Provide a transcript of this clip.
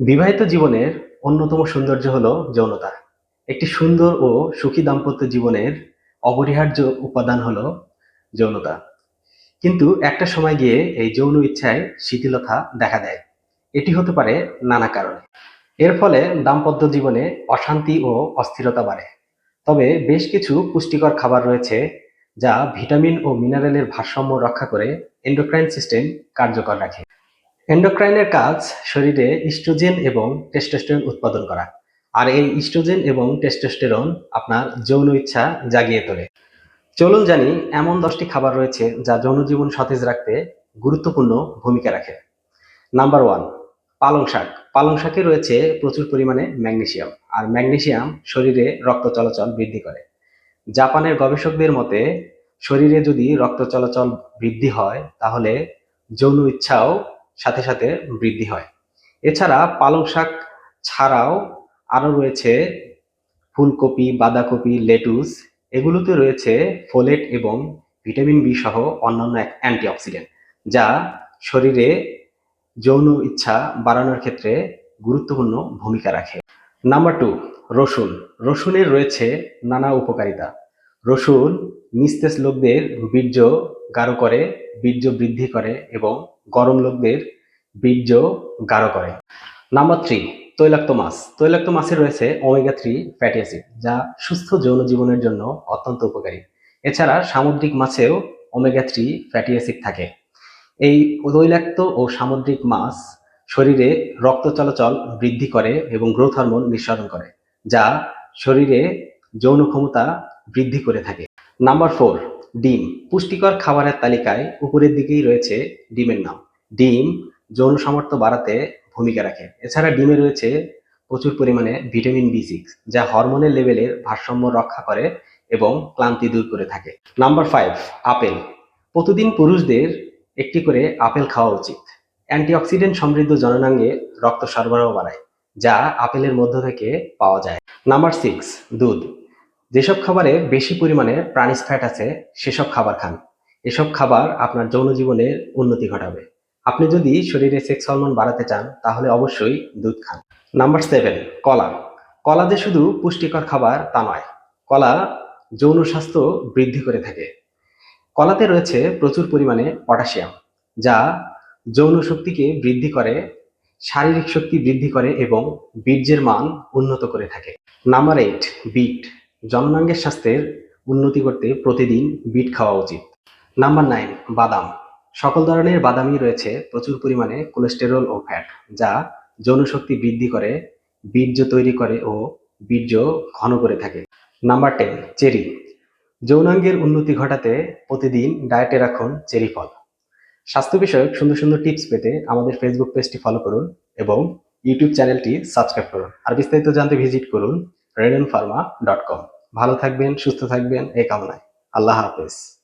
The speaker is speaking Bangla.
বিবাহিত জীবনের অন্যতম সৌন্দর্য হলো যৌনতা। একটি সুন্দর ও সুখী দাম্পত্য জীবনের অপরিহার্য উপাদান হলো যৌনতা। কিন্তু একটা সময় গিয়ে এই যৌন ইচ্ছায় শিথিলতা দেখা দেয়। এটি হতে পারে নানা কারণে। এর ফলে দাম্পত্য জীবনে অশান্তি ও অস্থিরতা বাড়ে। তবে বেশ কিছু পুষ্টিকর খাবার রয়েছে যা ভিটামিন ও মিনারেলের ভারসাম্য রক্ষা করে এন্ডোক্রাইন সিস্টেম কার্যকর রাখে। এন্ডোক্রাইনের কাজ শরীরে ইস্ট্রোজেন এবং টেস্টোস্টেরন উৎপাদন করা। আর এই ইস্ট্রোজেন এবং টেস্টোস্টেরন আপনার যৌন ইচ্ছা জাগিয়ে তোলে। চলুন জানি এমন দশটি খাবার রয়েছে যা যৌন জীবন সতেজ রাখতে গুরুত্বপূর্ণ ভূমিকা রাখে। নাম্বার ওয়ান, পালং শাক। পালং শাকে রয়েছে প্রচুর পরিমাণে ম্যাগনেশিয়াম আর ম্যাগনেশিয়াম শরীরে রক্ত চলাচল বৃদ্ধি করে। জাপানের গবেষকদের মতে, শরীরে যদি রক্ত চলাচল বৃদ্ধি হয়, তাহলে যৌন ইচ্ছাও সাথে সাথে বৃদ্ধি হয়। এছাড়া পালং শাক ছাড়াও আরও রয়েছে ফুলকপি, বাঁধাকপি, লেটুস। এগুলোতে রয়েছে ফোলেট এবং ভিটামিন বি সহ অন্যান্য এক অ্যান্টিঅক্সিডেন্ট, যা শরীরে যৌন ইচ্ছা বাড়ানোর ক্ষেত্রে গুরুত্বপূর্ণ ভূমিকা রাখে। নাম্বার টু, রসুন। রসুনের রয়েছে নানা উপকারিতা। রসুন নিস্তেজ লোকদের বীর্য গাঢ় করে, বীর্য বৃদ্ধি করে এবং গরম লোকদের বীর্য গাঢ় করে। নাম্বার থ্রি তৈলাক্ত মাছ। তৈলাক্ত মাছে রয়েছে ওমেগা থ্রি ফ্যাটি অ্যাসিড যা সুস্থ যৌন জীবনের জন্য অত্যন্ত উপকারী। এছাড়া সামুদ্রিক মাছেও ওমেগা থ্রি ফ্যাটি অ্যাসিড থাকে। এই তৈলাক্ত ও সামুদ্রিক মাছ শরীরে রক্ত চলাচল বৃদ্ধি করে এবং গ্রোথ হরমোন নিঃসরণ করে, যা শরীরে যৌন ক্ষমতা বৃদ্ধি করে থাকে। নাম্বার ফোর ডিম। পুষ্টিকর খাবারের তালিকায় উপরের দিকেই রয়েছে ডিমের নাম। ডিম যৌন সামর্থ্য বাড়াতে ভূমিকা রাখে। এছাড়া ডিমে রয়েছে প্রচুর পরিমাণে ভিটামিন বি সিক্স যা হরমোনের লেভেলের ভারসাম্য রক্ষা করে এবং ক্লান্তি দূর করে থাকে। Number five apple. প্রতিদিন পুরুষদের একটি করে আপেল খাওয়া উচিত। অ্যান্টিঅক্সিডেন্ট সমৃদ্ধ জননাঙ্গে রক্ত সরবরাহ বাড়ায়, যা আপেলের মধ্য থেকে পাওয়া যায়। নাম্বার সিক্স দুধ। যেসব খাবারে বেশি পরিমাণে প্রাণিজ ফ্যাট আছে, সেসব খাবার খান। এসব খাবার আপনার যৌন জীবনের উন্নতি ঘটাবে। আপনি যদি শরীরে সেক্স হরমোন বাড়াতে চান, তাহলে অবশ্যই দুধ খান। নাম্বার সেভেন কলা। কলা যে শুধু পুষ্টিকর খাবার তা নয়, কলা যৌন স্বাস্থ্য বৃদ্ধি করে থাকে। কলাতে রয়েছে প্রচুর পরিমাণে পটাশিয়াম, যা যৌন শক্তিকে বৃদ্ধি করে, শারীরিক শক্তি বৃদ্ধি করে এবং বীর্যের মান উন্নত করে থাকে। নাম্বার এইট বিট জননাঙ্গের স্বাস্থ্যের উন্নতি করতে প্রতিদিন বিট খাওয়া উচিত। নাম্বার নাইন, বাদাম। সকল ধরনের বাদামই রয়েছে প্রচুর পরিমাণে কোলেস্টেরল ও ফ্যাট, যা যৌনশক্তি বৃদ্ধি করে, বীর্য তৈরি করে ও বীর্য ঘন করে থাকে। Number ten, cherry. যৌনাঙ্গের উন্নতি ঘটাতে প্রতিদিন ডায়েটে রাখুন চেরি ফল। স্বাস্থ্য বিষয়ক সুন্দর সুন্দর টিপস পেতে আমাদের ফেসবুক পেজটি ফলো করুন এবং ইউটিউব চ্যানেলটি সাবস্ক্রাইব করুন। আর বিস্তারিত জানতে ভিজিট করুন রেডন ফার্মা ডট কম ভালো থাকবেন সুস্থ থাকবেন এই কামনায়। আল্লাহ হাফেজ।